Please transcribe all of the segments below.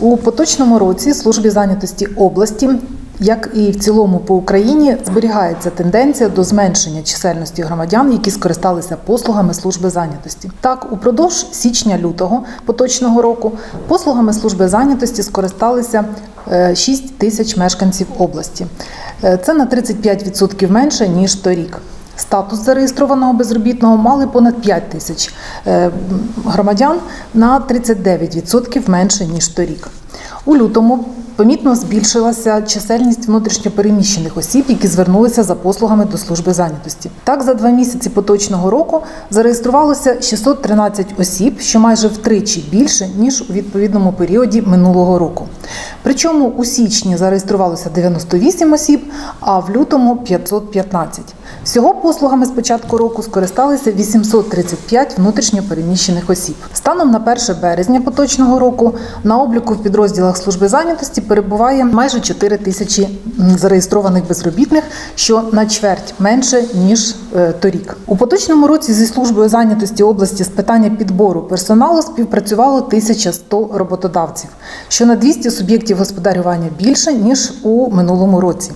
У поточному році службі зайнятості області, як і в цілому по Україні, зберігається тенденція до зменшення чисельності громадян, які скористалися послугами служби зайнятості. Так, упродовж січня-лютого поточного року послугами служби зайнятості скористалися е, 6 тисяч мешканців області. Е, Це на 35% менше ніж торік. Статус зареєстрованого безробітного мали понад 5 тисяч е, громадян на 39% менше ніж торік. У лютому помітно збільшилася чисельність внутрішньопереміщених осіб, які звернулися за послугами до служби зайнятості. Так, за два місяці поточного року зареєструвалося 613 осіб, що майже втричі більше ніж у відповідному періоді минулого року. Причому у січні зареєструвалося 98 осіб, а в лютому 515. Всього послугами з початку року скористалися 835 внутрішньопереміщених осіб. Станом на 1 березня поточного року на обліку в підрозділах служби зайнятості перебуває майже 4 тисячі зареєстрованих безробітних, що на чверть менше ніж е, торік. У поточному році зі службою зайнятості області з питання підбору персоналу співпрацювало 1100 роботодавців, що на 200 суб'єктів господарювання більше ніж у минулому році.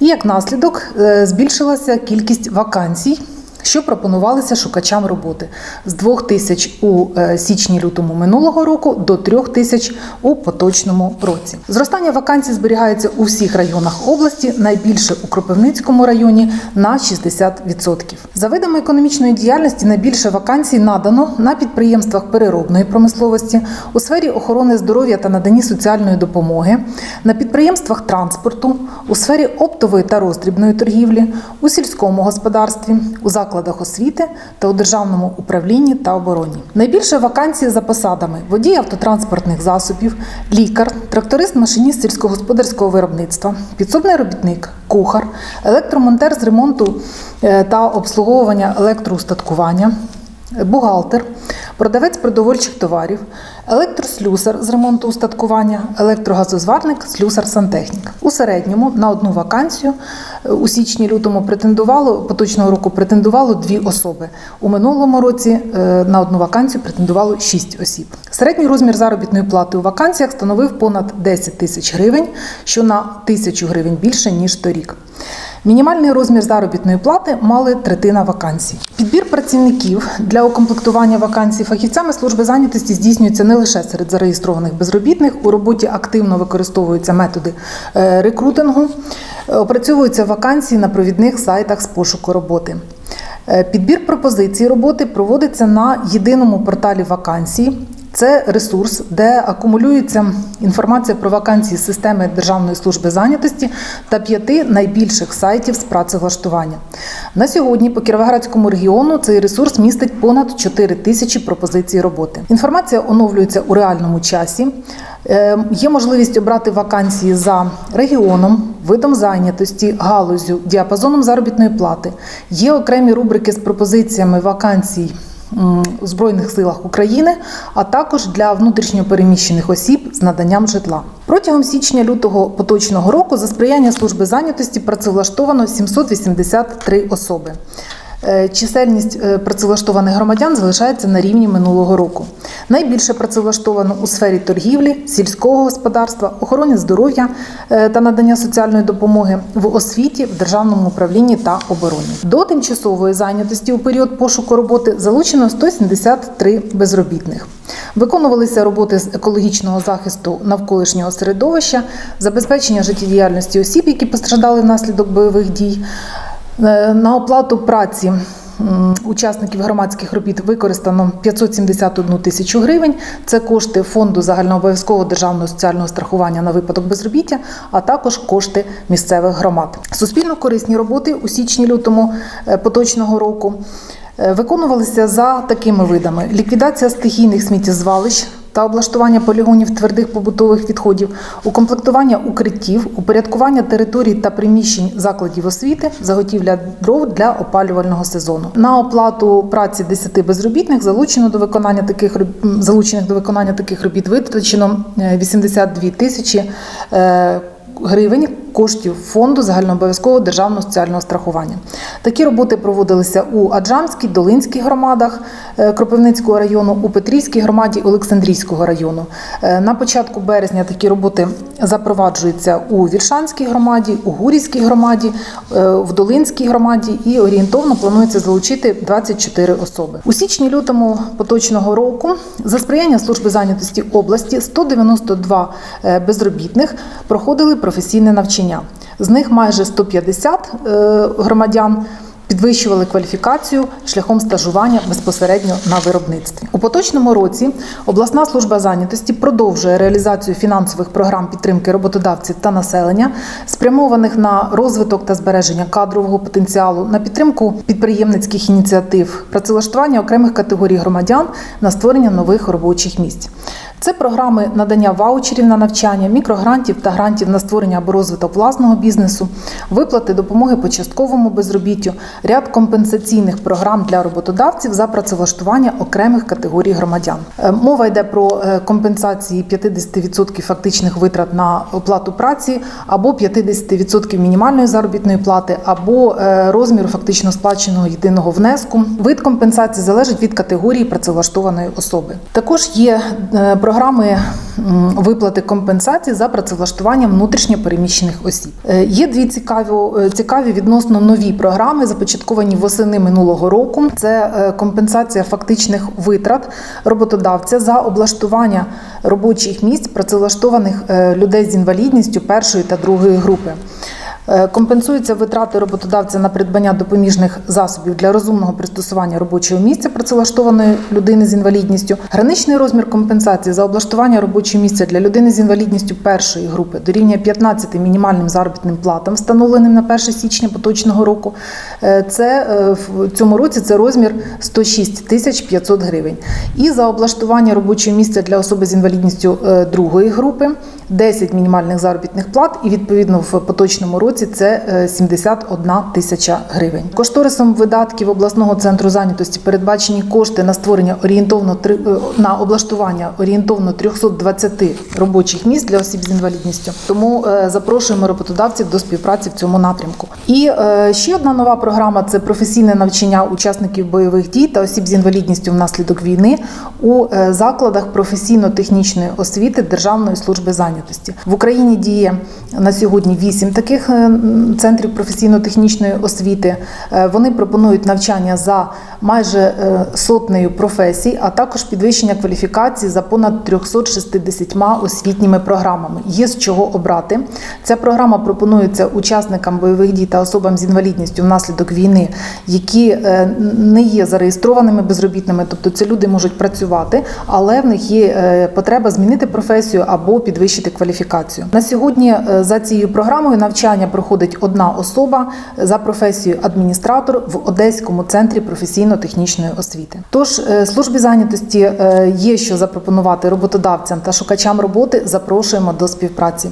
І як наслідок е, збільшилася кількість вакансій, що пропонувалися шукачам роботи з 2 тисяч у е, січні-лютому минулого року до 3 тисяч у поточному році. Зростання вакансій зберігається у всіх районах області, найбільше у Кропивницькому районі на 60%. За видами економічної діяльності найбільше вакансій надано на підприємствах переробної промисловості, у сфері охорони здоров'я та наданні соціальної допомоги, на підприємствах транспорту, у сфері оптової та роздрібної торгівлі, у сільському господарстві, у закладах освіти та у державному управлінні та обороні. Найбільше вакансій за посадами водій автотранспортних засобів, лікар, тракторист-машиніст сільськогосподарського виробництва, підсобний робітник, кухар, електромонтер з ремонту е, та обслуговування електроустаткування, бухгалтер, продавець продовольчих товарів, електрослюсар з ремонту устаткування, електрогазозварник, слюсар-сантехнік. У середньому на одну вакансію е, у січні-лютому претендувало поточного року претендувало дві особи. У минулому році е, на одну вакансію претендувало шість осіб. Середній розмір заробітної плати у вакансіях становив понад 10 тисяч гривень, що на тисячу гривень більше ніж торік. Мінімальний розмір заробітної плати мали третина вакансій. Підбір працівників для укомплектування вакансій фахівцями служби зайнятості здійснюється не лише серед зареєстрованих безробітних. У роботі активно використовуються методи е, рекрутингу, опрацьовуються вакансії на провідних сайтах з пошуку роботи. Е, Підбір пропозицій роботи проводиться на єдиному порталі вакансій. Це ресурс, де акумулюється інформація про вакансії системи Державної служби зайнятості та п'яти найбільших сайтів з працевлаштування. На сьогодні по Кіровоградському регіону цей ресурс містить понад 4 тисячі пропозицій роботи. Інформація оновлюється у реальному часі. Е, Є можливість обрати вакансії за регіоном, видом зайнятості, галузю, діапазоном заробітної плати. Є окремі рубрики з пропозиціями вакансій у Збройних силах України, а також для внутрішньопереміщених осіб з наданням житла. Протягом січня-лютого поточного року за сприяння служби зайнятості працевлаштовано 783 особи. Е, Чисельність е, працевлаштованих громадян залишається на рівні минулого року. Найбільше працевлаштовано у сфері торгівлі, сільського господарства, охорони здоров'я е, та надання соціальної допомоги в освіті, в державному управлінні та обороні. До тимчасової зайнятості у період пошуку роботи залучено 173 безробітних. Виконувалися роботи з екологічного захисту навколишнього середовища, забезпечення життєдіяльності осіб, які постраждали внаслідок бойових дій. Е, На оплату праці учасників громадських робіт використано 571 тисячу гривень. Це кошти фонду загальнообов'язкового державного соціального страхування на випадок безробіття, а також кошти місцевих громад. Суспільно корисні роботи у січні-лютому е, поточного року е, виконувалися за такими видами: ліквідація стихійних сміттєзвалищ та облаштування полігонів твердих побутових відходів, укомплектування укриттів, упорядкування територій та приміщень закладів освіти, заготівля дров для опалювального сезону. На оплату праці 10 безробітних залучено до виконання таких залучених до виконання таких робіт витрачено е, 82 тисячі е, гривень коштів фонду загальнообов'язкового державного соціального страхування. Такі роботи проводилися у Аджамській, Долинській громадах е, Кропивницького району, у Петрівській громаді Олександрійського району. Е, На початку березня такі роботи запроваджуються у Віршанській громаді, у Гурівській громаді, е, в Долинській громаді і орієнтовно планується залучити 24 особи. У січні-лютому поточного року за сприяння служби зайнятості області 192 е, безробітних проходили професійне навчання. З них майже 150 е, громадян підвищували кваліфікацію шляхом стажування безпосередньо на виробництві. У поточному році обласна служба зайнятості продовжує реалізацію фінансових програм підтримки роботодавців та населення, спрямованих на розвиток та збереження кадрового потенціалу, на підтримку підприємницьких ініціатив, працевлаштування окремих категорій громадян на створення нових робочих місць. Це програми надання ваучерів на навчання, мікрогрантів та грантів на створення або розвиток власного бізнесу, виплати допомоги по частковому безробіттю, ряд компенсаційних програм для роботодавців за працевлаштування окремих категорій громадян. Е, Мова йде про е, компенсації 50% фактичних витрат на оплату праці або 50% мінімальної заробітної плати, або е, розміру фактично сплаченого єдиного внеску. Вид компенсації залежить від категорії працевлаштованої особи. Також є програми виплати компенсації за працевлаштування внутрішньо переміщених осіб. Е, Є дві цікаві, е, цікаві відносно нові програми, започатковані восени минулого року. Це е, компенсація фактичних витрат роботодавця за облаштування робочих місць працевлаштованих людей з інвалідністю першої та другої групи. Е, Компенсуються витрати роботодавця на придбання допоміжних засобів для розумного пристосування робочого місця працевлаштованої людини з інвалідністю. Граничний розмір компенсації за облаштування робочого місця для людини з інвалідністю першої групи дорівнює 15 мінімальним заробітним платам, встановленим на 1 січня поточного року. Е, Це е, в цьому році це розмір 106 тисяч 500 гривень. І за облаштування робочого місця для особи з інвалідністю другої групи 10 мінімальних заробітних плат, і відповідно в поточному році це е, 71 тисяча гривень. Кошторисом видатків обласного центру зайнятості передбачені кошти на створення орієнтовно е, на облаштування орієнтовно 320 робочих місць для осіб з інвалідністю. Тому е, запрошуємо роботодавців до співпраці в цьому напрямку. І е, ще одна нова програма це професійне навчання учасників бойових дій та осіб з інвалідністю внаслідок війни у е, закладах професійно-технічної освіти Державної служби зайнятості. В Україні діє на сьогодні вісім таких е, центрів професійно-технічної освіти. Е, Вони пропонують навчання за майже е, сотнею професій, а також підвищення кваліфікації за понад 360 освітніми програмами. Є з чого обрати. Ця програма пропонується учасникам бойових дій та особам з інвалідністю внаслідок війни, які е, не є зареєстрованими безробітними, тобто це люди можуть працювати, але в них є потреба змінити професію або підвищити кваліфікацію. На сьогодні за цією програмою навчання проходить одна особа за професією адміністратор в Одеському центрі професійно-технічної освіти. Тож е, службі зайнятості е, є що запропонувати роботодавцям та шукачам роботи. Запрошуємо до співпраці.